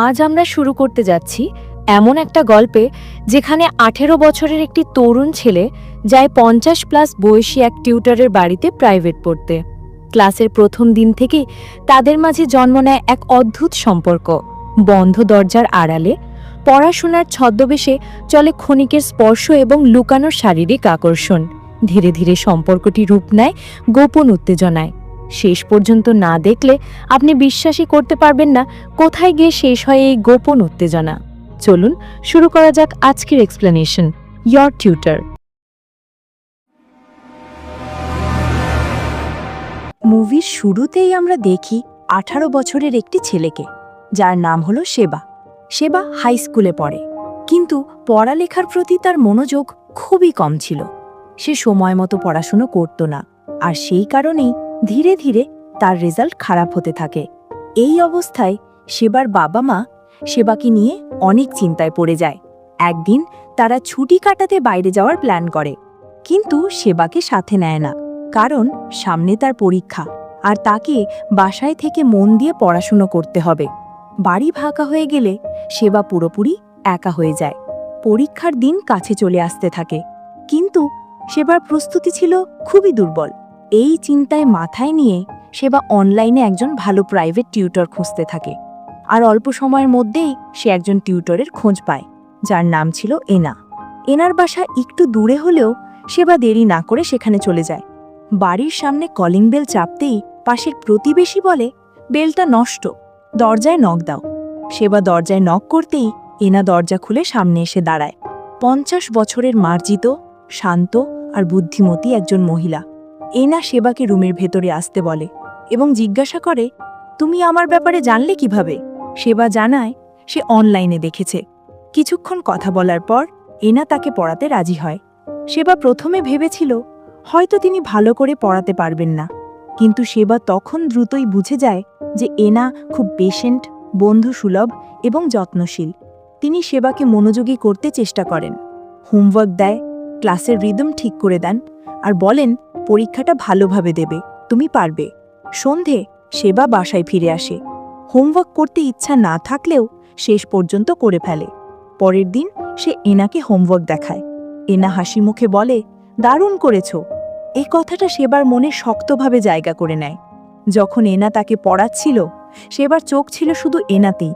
আজ আমরা শুরু করতে যাচ্ছি এমন একটা গল্পে যেখানে আঠেরো বছরের একটি তরুণ ছেলে যায় পঞ্চাশ প্লাস বয়সী এক টিউটারের বাড়িতে প্রাইভেট পড়তে। ক্লাসের প্রথম দিন থেকে তাদের মাঝে জন্ম নেয় এক অদ্ভুত সম্পর্ক। বন্ধ দরজার আড়ালে পড়াশোনার ছদ্মবেশে চলে ক্ষণিকের স্পর্শ এবং লুকানোর শারীরিক আকর্ষণ। ধীরে ধীরে সম্পর্কটি রূপ নেয় গোপন উত্তেজনায়। শেষ পর্যন্ত না দেখলে আপনি বিশ্বাসই করতে পারবেন না কোথায় গিয়ে শেষ হয় এই গোপন উত্তেজনা। চলুন শুরু করা যাক আজকের এক্সপ্লেনেশন ইয়র টিউটার মুভির শুরুতেই আমরা দেখি আঠারো বছরের একটি ছেলেকে, যার নাম হলো সেবা সেবা হাই স্কুলে পড়ে। কিন্তু পড়ালেখার প্রতি তার মনোযোগ খুবই কম ছিল। সে সময় মতো পড়াশুনো করত না। আর সেই কারণেই ধীরে ধীরে তার রেজাল্ট খারাপ হতে থাকে। এই অবস্থায় সেবার বাবা মা সেবাকে নিয়ে অনেক চিন্তায় পড়ে যায়। একদিন তারা ছুটি কাটাতে বাইরে যাওয়ার প্ল্যান করে, কিন্তু সেবাকে সাথে নেয় না, কারণ সামনে তার পরীক্ষা আর তাকে বাসায় থেকে মন দিয়ে পড়াশুনো করতে হবে। বাড়ি ফাঁকা হয়ে গেলে সেবা পুরোপুরি একা হয়ে যায়। পরীক্ষার দিন কাছে চলে আসতে থাকে, কিন্তু সেবার প্রস্তুতি ছিল খুবই দুর্বল। এই চিন্তায় মাথায় নিয়ে সেবা অনলাইনে একজন ভালো প্রাইভেট টিউটর খুঁজতে থাকে। আর অল্প সময়ের মধ্যেই সে একজন টিউটরের খোঁজ পায়, যার নাম ছিল এনা। এনার বাসা একটু দূরে হলেও সেবা দেরি না করে সেখানে চলে যায়। বাড়ির সামনে কলিং বেল চাপতেই পাশের প্রতিবেশী বলে, বেলটা নষ্ট, দরজায় নখ দাও। সেবা দরজায় নখ করতেই এনা দরজা খুলে সামনে এসে দাঁড়ায়। পঞ্চাশ বছরের মার্জিত, শান্ত আর বুদ্ধিমতী একজন মহিলা। এনা সেবাকে রুমের ভেতরে আসতে বলে এবং জিজ্ঞাসা করে, তুমি আমার ব্যাপারে জানলে কীভাবে? সেবা জানায়, সে অনলাইনে দেখেছে। কিছুক্ষণ কথা বলার পর, এনা তাকে পড়াতে রাজি হয়। সেবা প্রথমে ভেবেছিল, হয়তো তিনি ভালো করে পড়াতে পারবেন না। কিন্তু সেবা তখন দ্রুতই বুঝে যায় যে এনা খুব পেশেন্ট বন্ধু সুলভ এবং যত্নশীল। তিনি সেবাকে মনোযোগী করতে চেষ্টা করেন। হোমওয়ার্ক দেয়, ক্লাসের রিদম ঠিক করে দেন আর বলেন, পরীক্ষাটা ভালোভাবে দেবে, তুমি পারবে। সন্ধে সেবা বাসায় ফিরে আসে। হোমওয়ার্ক করতে ইচ্ছা না থাকলেও শেষ পর্যন্ত করে ফেলে। পরের দিন সে এনাকে হোমওয়ার্ক দেখায়। এনা হাসি মুখে বলে, দারুণ করেছ। এই কথাটা সেবার মনে শক্তভাবে জায়গা করে নেয়। যখন এনা তাকে পড়াচ্ছিল, সেবার চোখ ছিল শুধু এনাতেই।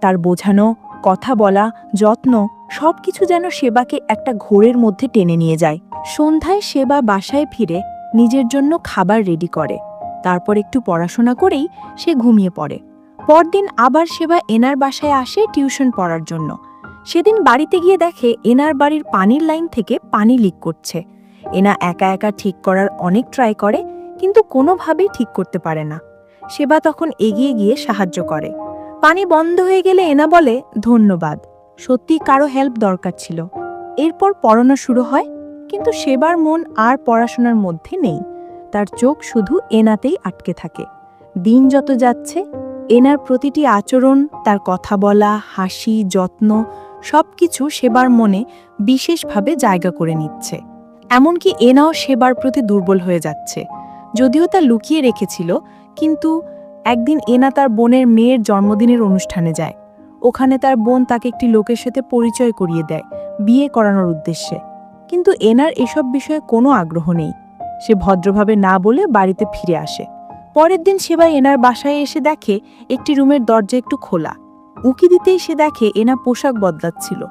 তার বোঝানো কথা বলা, যত্ন, সবকিছু যেন সেবাকে একটা ঘোরের মধ্যে টেনে নিয়ে যায়। সন্ধ্যায় সেবা বাসায় ফিরে নিজের জন্য খাবার রেডি করে। তারপর একটু পড়াশোনা করেই সে ঘুমিয়ে পড়ে। পরদিন আবার সেবা এনার বাসায় আসে টিউশন পড়ার জন্য। সেদিন বাড়িতে গিয়ে দেখে এনার বাড়ির পানির লাইন থেকে পানি লিক করছে। এনা একা একা ঠিক করার অনেক ট্রাই করে, কিন্তু কোনোভাবেই ঠিক করতে পারে না। সেবা তখন এগিয়ে গিয়ে সাহায্য করে। পানি বন্ধ হয়ে গেলে এনা বলে, ধন্যবাদ। সত্যি কারও হেল্প দরকার ছিল। এরপর পড়ানো শুরু হয়, কিন্তু সেবার মন আর পড়াশোনার মধ্যে নেই। তার চোখ শুধু এনাতেই আটকে থাকে। দিন যত যাচ্ছে, এনার প্রতিটি আচরণ, তার কথা বলা, হাসি, যত্ন, সবকিছু সেবার মনে বিশেষভাবে জায়গা করে নিচ্ছে। এমনকি এনাও সেবার প্রতি দুর্বল হয়ে যাচ্ছে। যদিও তা লুকিয়ে রেখেছিল, কিন্তু একদিন এনা তার বোনের মেয়ের জন্মদিনের অনুষ্ঠানে যায়। ওখানে তার বোন তাকে একটি লোকের সাথে পরিচয় করিয়ে দেয়, বিয়ে করানোর উদ্দেশ্যে। কিন্তু এনার এসব বিষয়ে কোনো আগ্রহ নেই। সে ভদ্রভাবে না বলে বাড়িতে ফিরে আসে। পরের দিন সেবা এনার বাসায় এসে দেখে একটি রুমের দরজা একটু খোলা। উকি দিতেই সে দেখে এনা পোশাক বদলাচ্ছিল।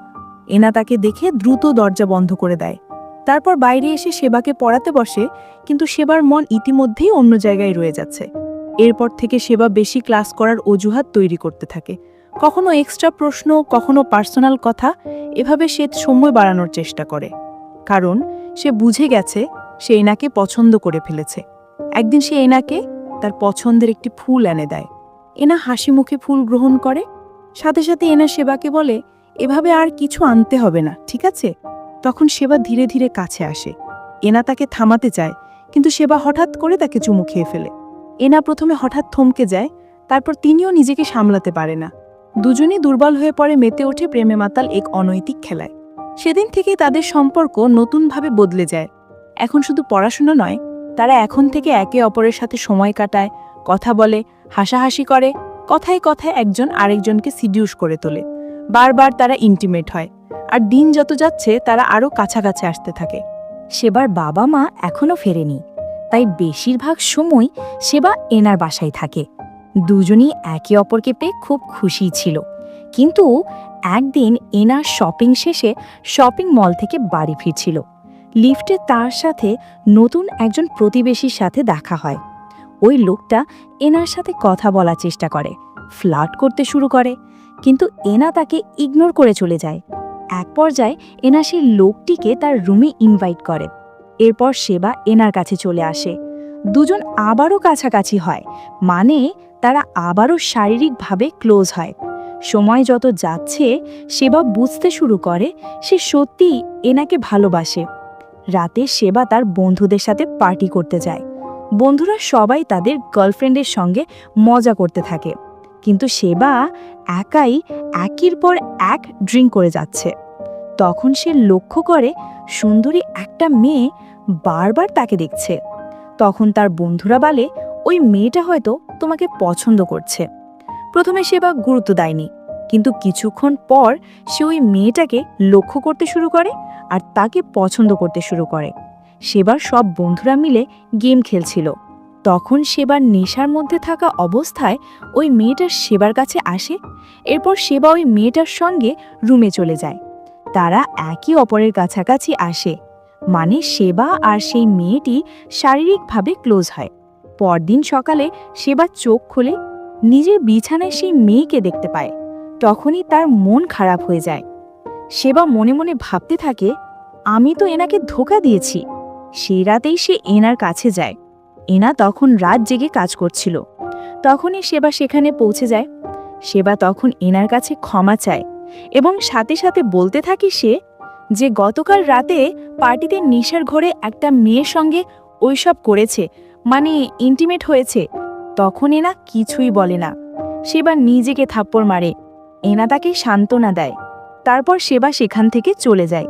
এনা তাকে দেখে দ্রুত দরজা বন্ধ করে দেয়। তারপর বাইরে এসে সেবাকে পড়াতে বসে, কিন্তু সেবার মন ইতিমধ্যেই অন্য জায়গায় রয়ে যাচ্ছে। এরপর থেকে সেবা বেশি ক্লাস করার অজুহাত তৈরি করতে থাকে। কখনো এক্সট্রা প্রশ্ন, কখনো পার্সোনাল কথা, এভাবে সে সময় বাড়ানোর চেষ্টা করে। কারণ সে বুঝে গেছে সে এনাকে পছন্দ করে ফেলেছে। একদিন সে এনাকে তার পছন্দের একটি ফুল এনে দেয়। এনা হাসি মুখে ফুল গ্রহণ করে। সাথে সাথে এনা সেবাকে বলে, এভাবে আর কিছু আনতে হবে না, ঠিক আছে? তখন সেবা ধীরে ধীরে কাছে আসে। এনা তাকে থামাতে চায়, কিন্তু সেবা হঠাৎ করে তাকে চুমু খেয়ে ফেলে। এনা প্রথমে হঠাৎ থমকে যায়, তারপর তিনিও নিজেকে সামলাতে পারে না। দুজনেই দুর্বল হয়ে পড়ে মেতে ওঠে প্রেমে মাতাল এক অনৈতিক খেলায়। সেদিন থেকেই তাদের সম্পর্ক নতুনভাবে বদলে যায়। এখন শুধু পড়াশোনা নয়, তারা এখন থেকে একে অপরের সাথে সময় কাটায়, কথা বলে, হাসাহাসি করে, কথায় কথায় একজন আরেকজনকে সিডিউস করে তোলে। বারবার তারা ইন্টিমেট হয়, আর দিন যত যাচ্ছে তারা আরও কাছাকাছি আসতে থাকে। সেবার বাবা মা এখনও ফেরেনি। তাই বেশিরভাগ সময় সেবা এনার বাসায় থাকে। দুজনই একে অপরকে পেয়ে খুব খুশি ছিল। কিন্তু একদিন এনার শপিং শেষে শপিং মল থেকে বাড়ি ফিরছিল। লিফটে তার সাথে নতুন একজন প্রতিবেশীর সাথে দেখা হয়। ওই লোকটা এনার সাথে কথা বলার চেষ্টা করে, ফ্লার্ট করতে শুরু করে, কিন্তু এনা তাকে ইগনোর করে চলে যায়। এক পর্যায়ে এনা সেই লোকটিকে তার রুমে ইনভাইট করে। এরপর সেবা এনার কাছে চলে আসে। দুজন আবারও কাছাকাছি হয় মানে তারা আবারও শারীরিকভাবে ক্লোজ হয়। সময় যত যাচ্ছে, সেবা বুঝতে শুরু করে, সে সত্যিই এনাকে ভালোবাসে। রাতে সেবা তার বন্ধুদের সাথে পার্টি করতে যায়। বন্ধুরা সবাই তাদের গার্লফ্রেন্ডের সঙ্গে মজা করতে থাকে। কিন্তু সেবা একাই একের পর এক ড্রিঙ্ক করে যাচ্ছে। তখন সে লক্ষ্য করে সুন্দরী একটা মেয়ে বারবার তাকে দেখছে। তখন তার বন্ধুরা বলে, ওই মেয়েটা হয়তো তোমাকে পছন্দ করছে। প্রথমে সেবা গুরুত্ব দেয়নি, কিন্তু কিছুক্ষণ পর সে ওই মেয়েটাকে লক্ষ্য করতে শুরু করে আর তাকে পছন্দ করতে শুরু করে। সেবার সব বন্ধুরা মিলে গেম খেলছিল। তখন সেবার নেশার মধ্যে থাকা অবস্থায় ওই মেয়েটার সেবার কাছে আসে, এরপর সেবা ওই মেয়েটার সঙ্গে রুমে চলে যায়। তারা একে অপরের কাছাকাছি আসে মানে সেবা আর সেই মেয়েটি শারীরিকভাবে ক্লোজ হয়। পরদিন সকালে সেবা চোখ খুলে নিজের বিছানায় সেই মেয়েকে দেখতে পায়, তখনই তার মন খারাপ হয়ে যায়। সেবা মনে মনে ভাবতে থাকে, আমি তো এনাকে ধোকা দিয়েছি, সেই রাতেই সে এনার কাছে যায়। এনা তখন রাত জেগে কাজ করছিল। তখনই সেবা সেখানে পৌঁছে যায়। সেবা তখন এনার কাছে ক্ষমা চায়। এবং সাথে সাথে বলতে থাকি সে যে গতকাল রাতে পার্টিতে নিশার ঘরে একটা মেয়ের সঙ্গে ওইসব করেছে মানে ইন্টিমেট হয়েছে। তখন এনা কিছুই বলে না। সেবা নিজেকে থাপ্পড় মারে। এনা তাকে সান্ত্বনা দেয়। তারপর সেবা সেখান থেকে চলে যায়।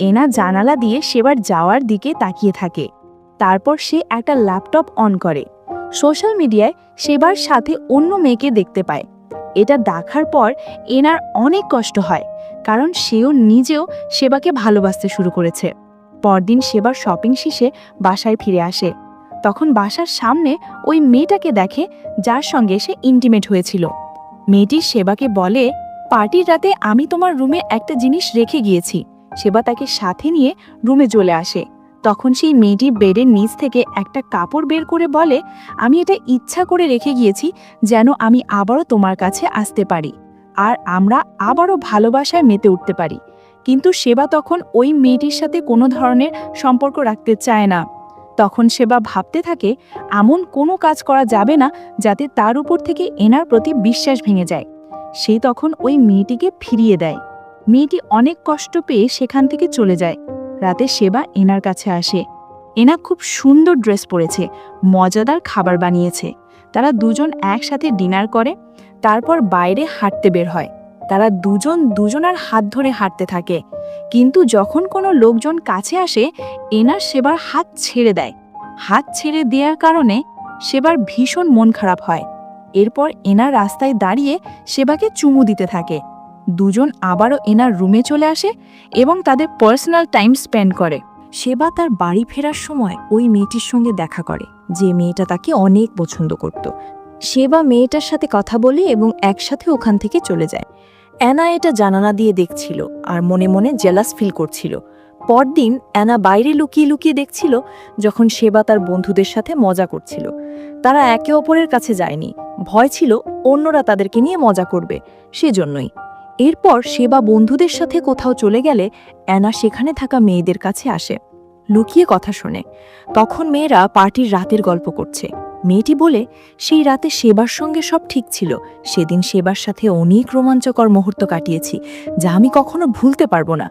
এনা জানালা দিয়ে সেবার যাওয়ার দিকে তাকিয়ে থাকে। তারপর সে একটা ল্যাপটপ অন করে। সোশ্যাল মিডিয়ায় সেবার সাথে অন্য মেয়েকে দেখতে পায়। এটা দেখার পর এনার অনেক কষ্ট হয়, কারণ সেও নিজেও সেবাকে ভালোবাসতে শুরু করেছে। পরদিন সেবার শপিং শেষে বাসায় ফিরে আসে। তখন বাসার সামনে ওই মেয়েটাকে দেখে যার সঙ্গে সে ইন্টিমেট হয়েছিল। মেয়েটি সেবাকে বলে, পার্টির রাতে আমি তোমার রুমে একটা জিনিস রেখে গিয়েছি। সেবা তাকে সাথে নিয়ে রুমে চলে আসে। তখন সেই মেয়েটি বেডের নিচ থেকে একটা কাপড় বের করে বলে, আমি এটা ইচ্ছা করে রেখে গিয়েছি যেন আমি আবারও তোমার কাছে আসতে পারি আর আমরা আবারও ভালোবাসায় মেতে উঠতে পারি। কিন্তু সেবা তখন ওই মেয়েটির সাথে কোনো ধরনের সম্পর্ক রাখতে চায় না। তখন সেবা ভাবতে থাকে, এমন কোনো কাজ করা যাবে না যাতে তার উপর থেকে এনার প্রতি বিশ্বাস ভেঙে যায়। সে তখন ওই মেয়েটিকে ফিরিয়ে দেয়। মেয়েটি অনেক কষ্ট পেয়ে সেখান থেকে চলে যায়। রাতে সেবা এনার কাছে আসে। এনা খুব সুন্দর ড্রেস পরেছে, মজাদার খাবার বানিয়েছে। তারা দুজন একসাথে ডিনার করে, তারপর বাইরে হাঁটতে বের হয়। তারা দুজন দুজনার হাত ধরে হাঁটতে থাকে। কিন্তু যখন কোনো লোকজন কাছে আসে, এনার সেবার হাত ছেড়ে দেয়। হাত ছেড়ে দেওয়ার কারণে সেবার ভীষণ মন খারাপ হয়। এরপর এনার রাস্তায় দাঁড়িয়ে সেবাকে চুমু দিতে থাকে। দুজন আবারও এনার রুমে চলে আসে এবং তাদের পার্সোনাল টাইম স্পেন্ড করে। সেবা তার বাড়ি ফেরার সময় ওই মেয়েটির সঙ্গে দেখা করে, যে মেয়েটা তাকে অনেক পছন্দ করত। সেবা মেয়েটার সাথে কথা বলে এবং একসাথে ওখান থেকে চলে যায়। অ্যানা এটা জানানা দিয়ে দেখছিল আর মনে মনে জেলাস ফিল করছিল। পরদিন অ্যানা বাইরে লুকিয়ে লুকিয়ে দেখছিল যখন সেবা তার বন্ধুদের সাথে মজা করছিল। তারা একে অপরের কাছে যায়নি। ভয় ছিল অন্যরা তাদেরকে নিয়ে মজা করবে, সেজন্যই। এরপর সেবা বন্ধুদের সাথে কোথাও চলে গেলে অ্যানা সেখানে থাকা মেয়েদের কাছে আসে। লুকিয়ে কথা শোনে। তখন মেয়েরা পার্টির রাতের গল্প করছে। মেয়েটি বলে, সেই রাতে সেবার সঙ্গে সব ঠিক ছিল। সেদিন সেবার সাথে অনেক রোমাঞ্চকর মুহূর্ত কাটিয়েছি, যা আমি কখনো ভুলতে পারব না।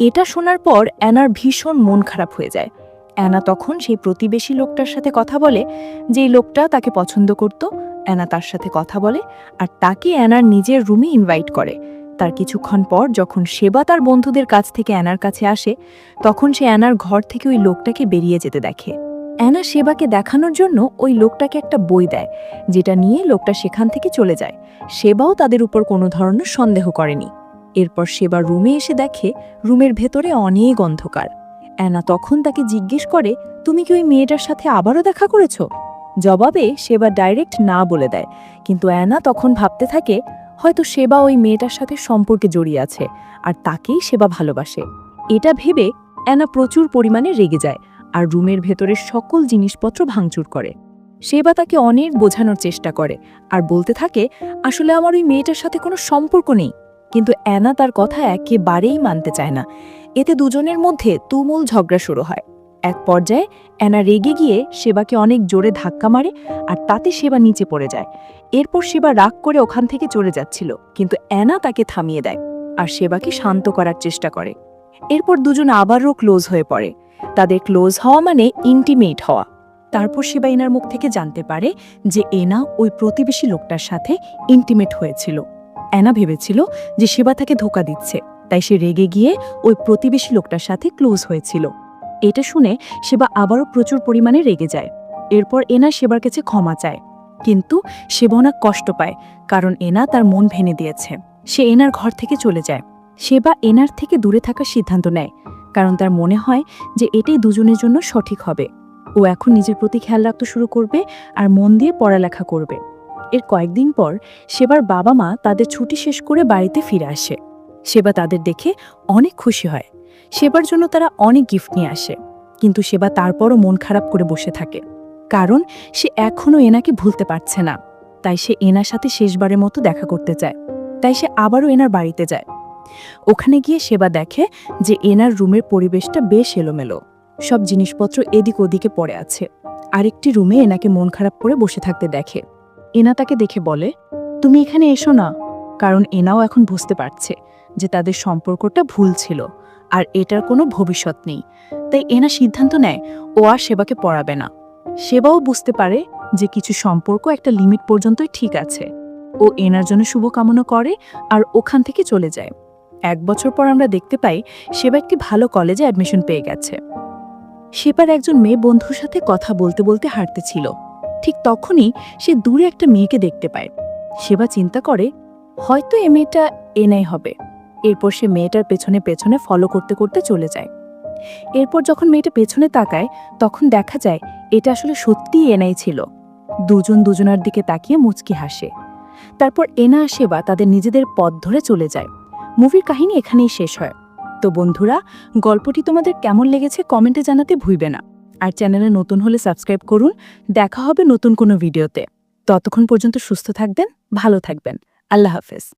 এটা শোনার পর অ্যানার ভীষণ মন খারাপ হয়ে যায়। অ্যানা তখন সেই প্রতিবেশী লোকটার সাথে কথা বলে যেই লোকটা তাকে পছন্দ করত। অ্যানা তার সাথে কথা বলে আর তাকে অ্যানার নিজের রুমে ইনভাইট করে। তার কিছুক্ষণ পর যখন সেবা তার বন্ধুদের কাছ থেকে অ্যানার কাছে আসে, তখন সে অ্যানার ঘর থেকে ওই লোকটাকে বেরিয়ে যেতে দেখে। অ্যানা সেবাকে দেখানোর জন্য ওই লোকটাকে একটা বই দেয়, যেটা নিয়ে লোকটা সেখান থেকে চলে যায়। সেবাও তাদের উপর কোনো ধরনের সন্দেহ করেনি। এরপর সেবা রুমে এসে দেখে রুমের ভেতরে অনেক অন্ধকার। অ্যানা তখন তাকে জিজ্ঞেস করে, তুমি কি ওই মেয়েটার সাথে আবারও দেখা করেছ? জবাবে সেবা ডাইরেক্ট না বলে দেয়। কিন্তু অ্যানা তখন ভাবতে থাকে হয়তো সেবা ওই মেয়েটার সাথে সম্পর্কে জড়িয়ে আছে, আর তাকেই সেবা ভালোবাসে। এটা ভেবে অ্যানা প্রচুর পরিমাণে রেগে যায়, আর রুমের ভেতরের সকল জিনিসপত্র ভাঙচুর করে। সেবা তাকে অনেক বোঝানোর চেষ্টা করে, আর বলতে থাকে, আসলে আমার ওই মেয়েটার সাথে কোনো সম্পর্ক নেই। কিন্তু অ্যানা তার কথা একেবারেই মানতে চায় না। এতে দুজনের মধ্যে তুমুল ঝগড়া শুরু হয়। এক পর্যায়ে অ্যানা রেগে গিয়ে সেবাকে অনেক জোরে ধাক্কা মারে আর তাতে সেবা নিচে পড়ে যায়। এরপর সেবা রাগ করে ওখান থেকে চলে যাচ্ছিল, কিন্তু অ্যানা তাকে থামিয়ে দেয় আর সেবাকে শান্ত করার চেষ্টা করে। এরপর দুজন আবারও ক্লোজ হয়ে পড়ে। তাদের ক্লোজ হওয়া মানে ইন্টিমেট হওয়া। তারপর সেবা এনার মুখ থেকে জানতে পারে যে এনা ওই প্রতিবেশী লোকটার সাথে ইন্টিমেট হয়েছিল। অ্যানা ভেবেছিল যে সেবা তাকে ধোকা দিচ্ছে, তাই সে রেগে গিয়ে ওই প্রতিবেশী লোকটার সাথে ক্লোজ হয়েছিল। এটা শুনে সেবা আবারও প্রচুর পরিমাণে রেগে যায়। এরপর এনা সেবার কাছে ক্ষমা চায়। কিন্তু সেবা অনেক কষ্ট পায়, কারণ এনা তার মন ভেঙে দিয়েছে। সে এনার ঘর থেকে চলে যায়। সেবা এনার থেকে দূরে থাকার সিদ্ধান্ত নেয়, কারণ তার মনে হয় যে এটাই দুজনের জন্য সঠিক হবে। ও এখন নিজের প্রতি খেয়াল রাখতে শুরু করবে আর মন দিয়ে পড়ালেখা করবে। এর কয়েকদিন পর সেবার বাবা মা তাদের ছুটি শেষ করে বাড়িতে ফিরে আসে। সেবা তাদের দেখে অনেক খুশি হয়। সেবার জন্য তারা অনেক গিফট নিয়ে আসে। কিন্তু সেবা তারপরও মন খারাপ করে বসে থাকে। কারণ সে এখনও এনাকে ভুলতে পারছে না। তাই সে এনার সাথে শেষবারের মতো দেখা করতে চায়। তাই সে আবারও এনার বাড়িতে যায়। ওখানে গিয়ে সেবা দেখে যে এনার রুমের পরিবেশটা বেশ এলোমেলো। সব জিনিসপত্র এদিক ওদিকে পড়ে আছে। আরেকটি রুমে এনাকে মন খারাপ করে বসে থাকতে দেখে। এনা তাকে দেখে বলে, তুমি এখানে এসো না, কারণ এনাও এখন বুঝতে পারছে যে তাদের সম্পর্কটা ভুল ছিল আর এটার কোনো ভবিষ্যৎ নেই। তাই এনা সিদ্ধান্ত নেয়, ও আর সেবাকে পড়াবে না। সেবাও বুঝতে পারে যে কিছু সম্পর্ক একটা লিমিট পর্যন্তই ঠিক আছে। ও এনার জন্য শুভকামনা করে আর ওখান থেকে চলে যায়। এক বছর পর আমরা দেখতে পাই, সেবা একটি ভালো কলেজে অ্যাডমিশন পেয়ে গেছে। সেবার একজন মেয়ে বন্ধুর সাথে কথা বলতে বলতে হাঁটতেছিল ঠিক তখনই সে দূরে একটা মেয়েকে দেখতে পায়। সেবা চিন্তা করে, হয়তো এ মেয়েটা এনাই হবে। এরপর সে মেয়েটার পেছনে পেছনে ফলো করতে করতে চলে যায়। এরপর যখন মেয়েটা পেছনে তাকায়, তখন দেখা যায় এটা আসলে সত্যিই এনাই ছিল। দুজন দুজনার দিকে তাকিয়ে মুচকি হাসে। তারপর এনা সেবা তাদের নিজেদের পথ ধরে চলে যায়। মুভির কাহিনী এখানেই শেষ হয়। তো বন্ধুরা, গল্পটি তোমাদের কেমন লেগেছে কমেন্টে জানাতে ভুলবে না। আর চ্যানেলে নতুন হলে সাবস্ক্রাইব করুন। দেখা হবে নতুন কোনো ভিডিওতে। ততক্ষণ পর্যন্ত সুস্থ থাকবেন, ভালো থাকবেন। আল্লাহ হাফেজ।